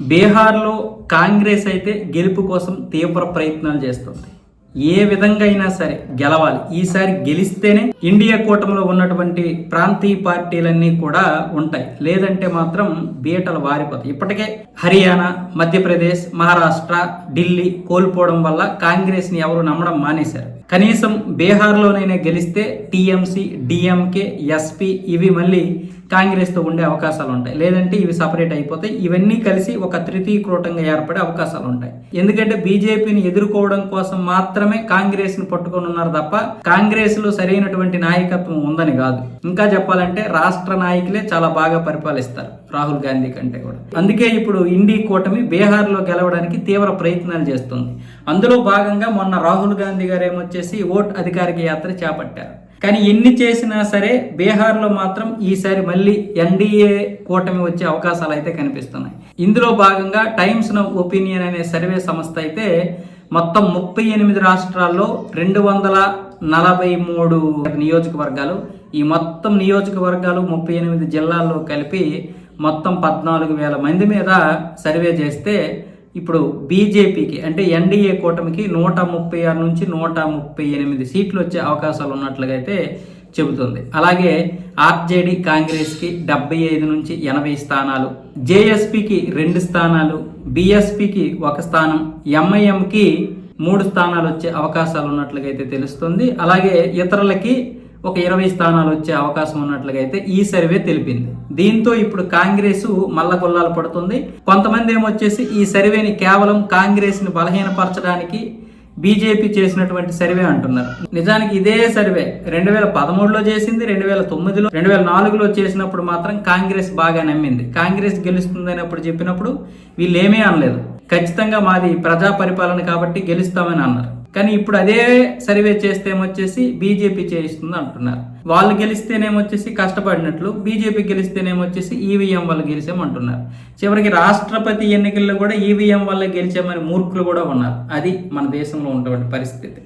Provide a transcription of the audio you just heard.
బీహార్లో కాంగ్రెస్ అయితే గెలుపు కోసం తీవ్ర ప్రయత్నాలు చేస్తుంది. ఏ విధంగా అయినా సరే గెలవాలి. ఈసారి గెలిస్తేనే ఇండియా కూటమిలో ఉన్నటువంటి ప్రాంతీయ పార్టీలన్నీ కూడా ఉంటాయి. లేదంటే మాత్రం బీటలు వారిపోతాయి. ఇప్పటికే హర్యానా మధ్యప్రదేశ్ మహారాష్ట్ర ఢిల్లీ కోల్పోవడం వల్ల కాంగ్రెస్ని ఎవరు నమ్మడం మానేశారు. కనీసం బీహార్లోనైనా గెలిస్తే టీఎంసీ డిఎంకే ఎస్పీ ఇవి మళ్ళీ కాంగ్రెస్తో ఉండే అవకాశాలు ఉంటాయి లేదంటే ఇవి సపరేట్ అయిపోతాయి. ఇవన్నీ కలిసి ఒక తృతీయకృతంగా ఏర్పడే అవకాశాలు ఉంటాయి ఎందుకంటే బీజేపీని ఎదుర్కోవడం కోసం మాత్రమే కాంగ్రెస్ని పట్టుకొని ఉన్నారు తప్ప కాంగ్రెస్లో సరైనటువంటి నాయకత్వం ఉందని కాదు. ఇంకా చెప్పాలంటే రాష్ట్ర నాయకులే చాలా బాగా పరిపాలిస్తారు. రాహుల్ గాంధీ కంటే కూడా. అందుకే ఇప్పుడు ఇండి కూటమి బీహార్లో గెలవడానికి తీవ్ర ప్రయత్నాలు చేస్తుంది. అందులో భాగంగా మొన్న రాహుల్ గాంధీ గారు ఏమొచ్చేసి ఓట్ అధికారిక యాత్ర చేపట్టారు. కానీ ఎన్ని చేసినా సరే బీహార్లో మాత్రం ఈసారి మళ్ళీ ఎన్డీఏ కూటమి వచ్చే అవకాశాలు అయితే కనిపిస్తున్నాయి. ఇందులో భాగంగా టైమ్స్ ఆఫ్ ఒపీనియన్ అనే సర్వే సంస్థ అయితే మొత్తం ముప్పై ఎనిమిది రాష్ట్రాల్లో రెండు వందల నలభై మూడు నియోజకవర్గాలు ఈ మొత్తం నియోజకవర్గాలు ముప్పై ఎనిమిది జిల్లాల్లో కలిపి మొత్తం పద్నాలుగు వేల మంది మీద సర్వే చేస్తే ఇప్పుడు బీజేపీకి అంటే ఎన్డీఏ కూటమికి నూట ముప్పై ఆరు నుంచి నూట ముప్పై ఎనిమిది సీట్లు వచ్చే అవకాశాలు ఉన్నట్లుగా అయితే చెబుతుంది. అలాగే ఆర్జేడి కాంగ్రెస్కి డెబ్బై ఐదు నుంచి ఎనభై స్థానాలు జేఎస్పికి రెండు స్థానాలు బీఎస్పీకి ఒక స్థానం ఎంఐఎంకి మూడు స్థానాలు వచ్చే అవకాశాలు ఉన్నట్లుగా అయితే తెలుస్తుంది. అలాగే ఇతరులకి ఒక ఇరవై స్థానాలు వచ్చే అవకాశం ఉన్నట్లుగా అయితే ఈ సర్వే తెలిపింది. దీంతో ఇప్పుడు కాంగ్రెస్ మల్లగొల్లాలు పడుతుంది. కొంతమంది ఏమొచ్చేసి ఈ సర్వేని కేవలం కాంగ్రెస్ని బలహీనపరచడానికి బీజేపీ చేసినటువంటి సర్వే అంటున్నారు. నిజానికి ఇదే సర్వే రెండు వేల పదమూడులో చేసింది రెండు వేల తొమ్మిదిలో రెండు వేల నాలుగులో చేసినప్పుడు మాత్రం కాంగ్రెస్ బాగా నమ్మింది. కాంగ్రెస్ గెలుస్తుందని అప్పుడు చెప్పినప్పుడు వీళ్ళు ఏమీ అనలేదు. ఖచ్చితంగా మాది ప్రజా పరిపాలన కాబట్టి గెలుస్తామని అన్నారు. కానీ ఇప్పుడు అదే సర్వే చేస్తే ఏమొచ్చేసి బీజేపీ చేయిస్తుంది అంటున్నారు వాళ్ళు గెలిస్తేనేమొచ్చేసి కష్టపడినట్లు బీజేపీ గెలిస్తేనేమొచ్చేసి ఈవీఎం వల్ల గెలిచామంటున్నారు. చివరికి రాష్ట్రపతి ఎన్నికల్లో కూడా ఈవీఎం వల్ల గెలిచామని మూర్ఖులు కూడా ఉన్నారు. అది మన దేశంలో ఉన్నటువంటి పరిస్థితి.